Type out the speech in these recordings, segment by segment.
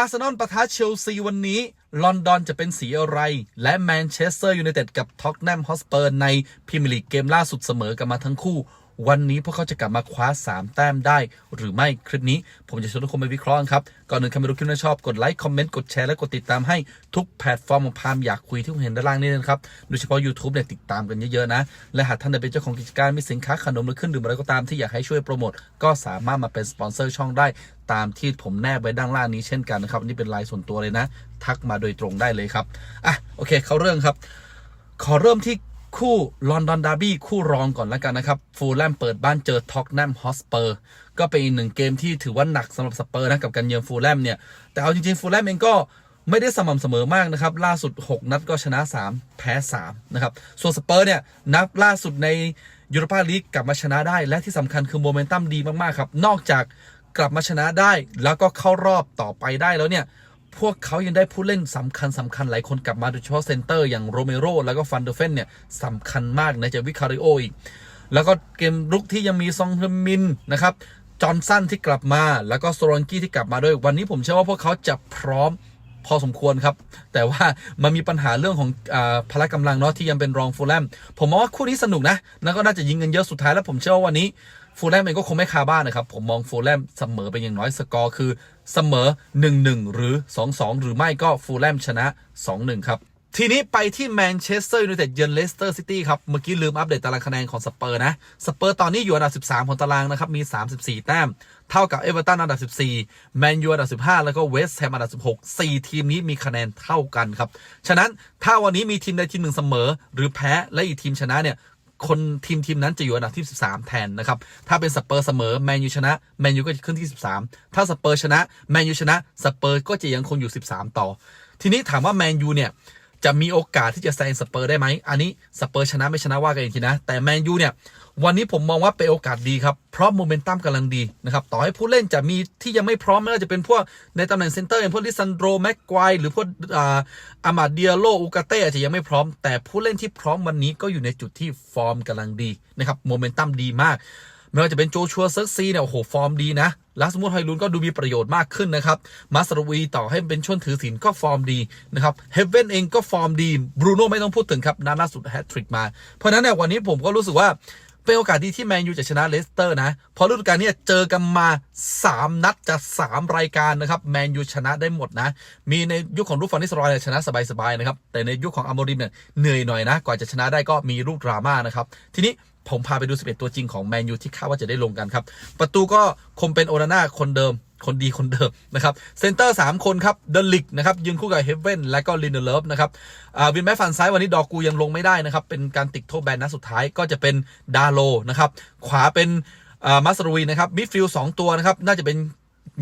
อาร์เซนอลปะทะเชลซีวันนี้ ลอนดอนจะเป็นสีอะไร และแมนเชสเตอร์ยูไนเต็ดกับท็อกแนมฮอสเปอร์ในพรีเมียร์ลีกเกมล่าสุดเสมอกันมาทั้งคู่ วันนี้พวกเขาจะกลับมาคว้า 3 แต้มได้หรือไม่คลิปนี้ ผมจะชวนทุกคนไปวิเคราะห์ครับ ก่อนอื่นใครไม่รู้คลิปนี้ชอบกดไลค์คอมเมนต์กดแชร์และกดติดตามให้ทุกแพลตฟอร์มของพามอยากคุยที่คุณเห็นด้านล่างนี้นะครับโดยเฉพาะ YouTube เนี่ยติดตามกันเยอะๆนะ และหากท่านเป็นเจ้าของกิจการมีสินค้าขนมหรือเครื่องดื่มอะไรก็ตามที่อยากให้ช่วยโปรโมทก็สามารถมาเป็นสปอนเซอร์ช่องได้ตามที่ผมแนบไว้ด้านล่างนี้เช่นกันนะครับอันนี่เป็นไลน์ส่วนตัวเลยนะ ทักมาโดยตรงได้เลยครับอะโอเค เข้าเรื่องครับ ขอเริ่มที่ คู่ลอนดอนดาร์บี้คู่รองก่อนแล้วกันนะครับ ฟูลแลมเปิดบ้านเจอท็อกแนมฮอสเปอร์ก็เป็นอีกหนึ่งเกมที่ถือว่าหนักสำหรับสเปอร์นะกับการเยือนฟูลแลมเนี่ย แต่เอาจริงๆ ฟูลแลมเองก็ไม่ได้สม่ำเสมอมากนะครับ ล่าสุด 6 นัดก็ชนะ 3 แพ้ 3 นะครับ ส่วนสเปอร์เนี่ย นัดล่าสุดในยูโรปาลีกกลับมาชนะได้ และที่สำคัญคือโมเมนตัมดีมากๆครับ นอกจากกลับมาชนะได้ แล้วก็เข้ารอบต่อไปได้แล้วเนี่ย พวกเขายังได้ผู้เล่นสำคัญสำคัญหลายคนกลับมาโดยเฉพาะเซนเตอร์อย่างโรเมโรแล้วก็ฟันเดอร์เฟนเนี่ยสำคัญมากในจากวิคาริโออีก แล้วก็เกมรุกที่ยังมีซองเฮมินนะครับจอห์นสันที่กลับมา แล้วก็โซลอนกี้ที่กลับมาด้วย วันนี้ผมเชื่อว่าพวกเขาจะพร้อมพอสมควรครับ แต่ว่ามันมีปัญหาเรื่องของอพละกำลังเนาะที่ยังเป็นรองฟูลแลมผมมองว่าคู่นี้สนุกนะแล้วก็น่าจะยิงกันเยอะสุดท้ายแล้วผมเชื่อว่าวันนี้ ฟูลแลมเองก็คงไม่คาบ้านนะครับ ผมมองฟูลแลมเสมอเป็นอย่างน้อยสกอร์คือเสมอ 1-1 หรือ 2-2 หรือไม่ก็ฟูลแลมชนะ 2-1 ครับทีนี้ไปที่แมนเชสเตอร์ยูไนเต็ดเยือนเลสเตอร์ซิตี้ครับ เมื่อกี้ลืมอัปเดตตารางคะแนนของสเปอร์นะ สเปอร์ตอนนี้อยู่อันดับ 13 ของตารางนะครับ มี 34 แต้ม เท่ากับเอเวอร์ตันอันดับ 14 แมนยูอันดับ 15 แล้วก็เวสต์แฮมอันดับ 16 4 ทีมนี้มีคะแนนเท่ากันครับ ฉะนั้นถ้าวันนี้มีทีมใดทีมหนึ่งเสมอ หรือแพ้และอีกทีมชนะเนี่ย คนทีมทีมนั้นจะอยู่อันดับที่ 13 แทนนะครับ ถ้าเป็นสเปอร์เสมอแมนยูชนะแมนยูก็จะขึ้นที่ 13 ถ้าสเปอร์ชนะแมนยูชนะสเปอร์ก็จะยังคงอยู่ 13 ต่อ ทีนี้ถามว่าแมนยูเนี่ย จะมีโอกาสที่จะแซงสเปอร์ได้ไหม อันนี้สเปอร์ชนะไม่ชนะว่ากันอีกทีนะ แต่แมนยูเนี่ย วันนี้ผมมองว่าเป็นโอกาสดีครับ เพราะโมเมนตัมกำลังดีนะครับ ต่อให้ผู้เล่นจะมีที่ยังไม่พร้อมไม่ว่าจะเป็นพวกในตำแหน่งเซนเตอร์อย่างพวกลิซันโดแม็กควายหรือพวกอาอามาเดียโลอูกาเต้อาจจะยังไม่พร้อม แต่ผู้เล่นที่พร้อมวันนี้ก็อยู่ในจุดที่ฟอร์มกำลังดีนะครับ โมเมนตัมดีมาก ไม่ว่าจะเป็นโจชัวเซิร์ซีเนี่ยโอ้โหฟอร์มดีนะลาสมูทไฮรุนก็ดูมีประโยชน์มากขึ้นนะครับมาสรวีต่อให้เป็นช่วงถือศีลก็ฟอร์มดีนะครับเฮเว่นเองก็ฟอร์มดีบรูโน่ไม่ต้องพูดถึงครับนัดล่าสุดแฮตทริกมา เพราะนั้นเนี่ยวันนี้ผมก็รู้สึกว่าเป็นโอกาสดีที่แมนยูจะชนะเลสเตอร์นะ เพราะฤดูกาลนี้เจอกันมา 3 นัดจาก 3 รายการนะครับ แมนยูชนะได้หมดนะ มีในยุคของรูฟฟานิสรอยเนี่ยชนะสบายๆนะครับ แต่ในยุคของอัมโมริมเนี่ยเหนื่อยหน่อยนะ กว่าจะชนะได้ก็มีรูปดราม่านะครับ ทีนี้ ผมพาไปดู 11 ตัวจริงของแมนยูที่คาดว่าจะได้ลงกันครับ ประตูก็คงเป็นโอนาน่าคนเดิม คนดีคนเดิมนะครับ เซนเตอร์ 3 คนครับ เดลิกนะครับยืนคู่กับเฮเว่นและก็ลินเดเลฟนะครับอ่าวินแมฟฟันซ้ายวันนี้ดอกกูยังลงไม่ได้นะครับ เป็นการติดโทษแบนนัดสุดท้ายก็จะเป็นดาโลนะครับ ขวาเป็นอ่ามัสรวีนะครับมิดฟิลด์สองตัวนะครับน่าจะเป็น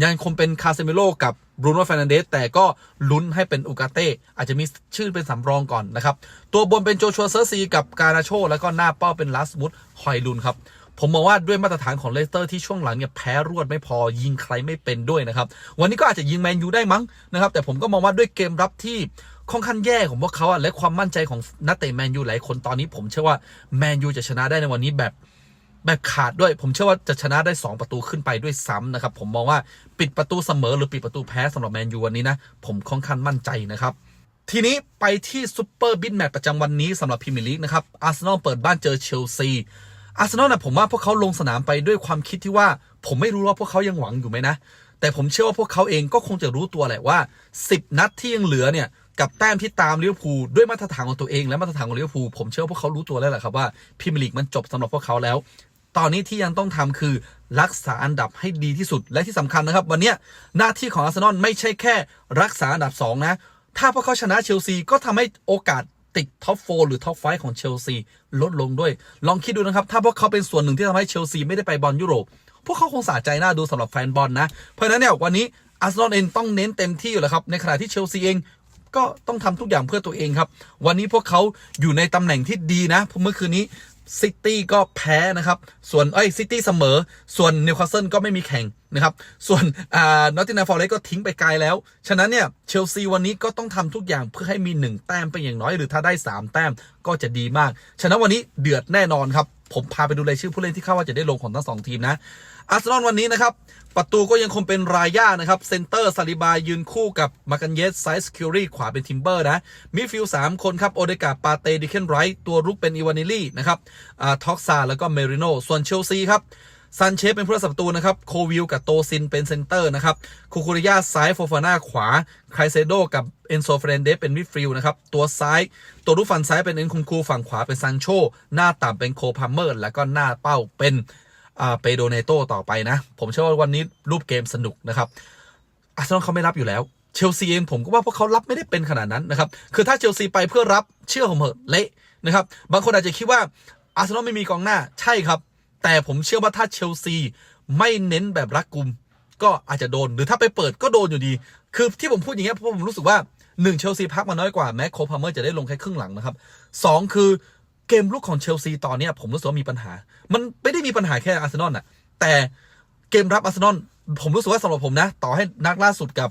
ยังคงเป็นคาเซมิโลกับ บรูโน่ฟ r น a นเดสแต่ก็ลุ้นให้เป็นอูกาเต้อาจจะมีชื่อเป็นสำรองก่อนนะครับ ตัวบนเป็นโจชัวเซอร์ซีกับการาโช แล้วก็หน้าเป้าเป็นลาสมุดฮอยลุนครับผมมองว่าด้วยมาตรฐานของเลสเตอร์ที่ช่วงหลังเนี่ยแพ้รวดไม่พอยิงใครไม่เป็นด้วยนะครับ วันนี้ก็อาจจะยิงแมนยูได้มั้งนะครับ แต่ผมก็มองว่าด้วยเกมรับที่ค่อนข้างแย่ของพวกเขาอะและความมั่นใจของนักเตะแมนยูหลายคนตอนนี้ผมเชื่อว่าแมนยูจะชนะได้ในวันนี้แบบ แบบขาดด้วย ผมเชื่อว่าจะชนะได้ 2 ประตูขึ้นไปด้วยซ้ำนะครับ ผมมองว่าปิดประตูเสมอหรือปิดประตูแพ้สำหรับแมนยูวันนี้นะ ผมค่อนข้างมั่นใจนะครับ ทีนี้ไปที่ซูเปอร์บิ t แมตช์ประจำวันนี้สำหรับพรีเมียร์ลีกนะครับอาร์เซนอลเปิดบ้านเจอเชลซีอาร์เซนอลนะผมว่าพวกเขาลงสนามไปด้วยความคิดที่ว่า ผมไม่รู้ว่าพวกเขายังหวังอยู่ไหมนะแต่ผมเชื่อว่าพวกเขาเองก็คงจะรู้ตัวแหละว่า 10 นัดที่ยังเหลือเนี่ยกับแต้มที่ตามลิเวอร์พูลด้วยมาตรฐานของตัวเองและมาตรฐานของลิเวอร์พูลผมเชื่อว่าพวกเขารู้ตัวแล้วแหละครับว่าพรีเมียร์ลีกมันจบสำหรับพวกเขาแล้ว ตอนนี้ที่ยังต้องทำคือรักษาอันดับให้ดีที่สุดและที่สำคัญนะครับ วันนี้หน้าที่ของอาร์เซนอลไม่ใช่แค่รักษาอันดับ 2 นะ ถ้าพวกเขาชนะเชลซีก็ทำให้โอกาสติดท็อปโฟหรือท็อปไฟของเชลซีลดลงด้วย ลองคิดดูนะครับ ถ้าพวกเขาเป็นส่วนหนึ่งที่ทำให้เชลซีไม่ได้ไปบอลยุโรป พวกเขาคงสะใจหน่าดูสำหรับแฟนบอลนะ เพราะนั้นเนี่ยวันนี้อาร์เซนอลเองต้องเน้นเต็มที่อยู่แล้วครับในขณะที่เชลซีเองก็ต้องทำทุกอย่างเพื่อตัวเองครับ วันนี้พวกเขาอยู่ในตำแหน่งที่ดีนะเมื่อคืนนี้ ซิตี้ก็แพ้นะครับ ส่วนเอ้ยซิตี้เสมอ ส่วนนิวคาสเซิลก็ไม่มีแข่งนะครับ ส่วนอ่านอตตินาฟอร์เรสก็ทิ้งไปไกลแล้ว ฉะนั้นเนี่ยเชลซีวันนี้ก็ต้องทำทุกอย่างเพื่อให้มี 1 แต้มเป็นอย่างน้อย หรือถ้าได้ 3 แต้มก็จะดีมาก ฉะนั้นวันนี้เดือดแน่นอนครับ ผมพาไปดูรายชื่อผู้เล่นที่คาดว่าจะได้ลงของทั้งสองทีมนะอาร์เซนอลวันนี้นะครับ ประตูก็ยังคงเป็นรายย่านะครับ เซนเตอร์ซาลิบายืนคู่กับมากันเยสไซส์คิวรีขวาเป็นทิมเบอร์นะมิดฟิลด์สามคนครับ โอเดกาปาเตดิเคนไรต์ตัวรุกเป็นอีวานิลี่นะครับอ่าท็อกซาแล้วก็เมริโนส่วนเชลซีครับ ซันเชฟเป็นผู้รักษาประตูนะครับ โควิลกับโตซินเป็นเซนเตอร์นะครับ คูคูริยาซ้ายโฟฟาน่าขวาไคเซโดกับเอนโซเฟรนเดสเป็นมิดฟิลด์นะครับ ตัวซ้าย ตัวรูปฝั่งซ้ายเป็นเอ็นคุนคูฝั่งขวาเป็นซันโช หน้าต่ำเป็นโคพัมเมอร์ แล้วก็หน้าเป้าเป็นอ่าเปโดเนโตต่อไปนะ ผมเชื่อว่าวันนี้รูปเกมสนุกนะครับอาร์เซนอลเขาไม่รับอยู่แล้วเชลซีเองผมก็ว่าพวกเขารับไม่ได้เป็นขนาดนั้นนะครับ คือถ้าเชลซีไปเพื่อรับเชื่อผมเหอะเละนะครับ บางคนอาจจะคิดว่าอาร์เซนอลไม่มีกองหน้าใช่ครับ แต่ผมเชื่อว่าถ้าเชลซีไม่เน้นแบบรักกุม ก็อาจจะโดน หรือถ้าไปเปิดก็โดนอยู่ดี คือที่ผมพูดอย่างเงี้ยเพราะผมรู้สึกว่าหนึ่งเชลซีพักมาน้อยกว่าแม้โคพาเมอร์จะได้ลงแค่ครึ่งหลังนะครับสองคือเกมลุกของเชลซีตอนนี้ผมรู้สึกว่ามีปัญหา มันไม่ได้มีปัญหาแค่อาร์เซนอลน่ะแต่เกมรับอาร์เซนอลผมรู้สึกว่าสำหรับผมนะ ต่อให้นัดล่าสุดกับ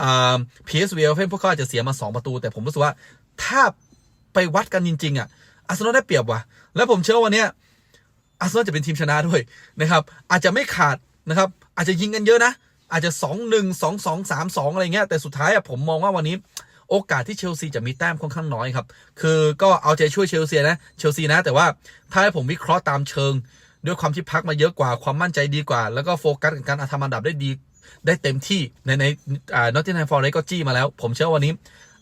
อ่า PSV เฟนพวกเขาอาจจะเสียมา 2 ประตู แต่ผมรู้สึกว่าถ้าไปวัดกันจริง ๆ อะอาร์เซนอลได้เปรียบว่ะ แล้วผมเชื่อว่าวันเนี้ย อาร์เซนอลจะเป็นทีมชนะด้วยนะครับ อาจจะไม่ขาดนะครับ อาจจะยิงกันเยอะนะ อาจจะ 2 1 2 2 3 2 อะไรเงี้ย แต่สุดท้ายอะผมมองว่าวันนี้โอกาสที่เชลซีจะมีแต้มค่อนข้างน้อยครับ คือก็เอาใจช่วยเชลซีนะ เชลซีนะ แต่ว่าถ้าให้ผมวิเคราะห์ตามเชิง ด้วยความที่พักมาเยอะกว่า ความมั่นใจดีกว่า แล้วก็โฟกัสกับการทำอันดับได้ดี ได้เต็มที่ ในในนอตติงแฮมฟอร์เรสก็จี้มาแล้ว ผมเชื่อวันนี้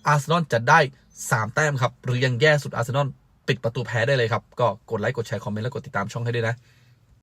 อาร์เซนอลจะได้ 3 แต้มครับ หรือยังแย่สุดอาร์เซนอล ปิดประตูแพ้ได้เลยครับ ก็กดไลค์กดแชร์คอมเมนต์และกดติดตามช่องให้ด้วยนะ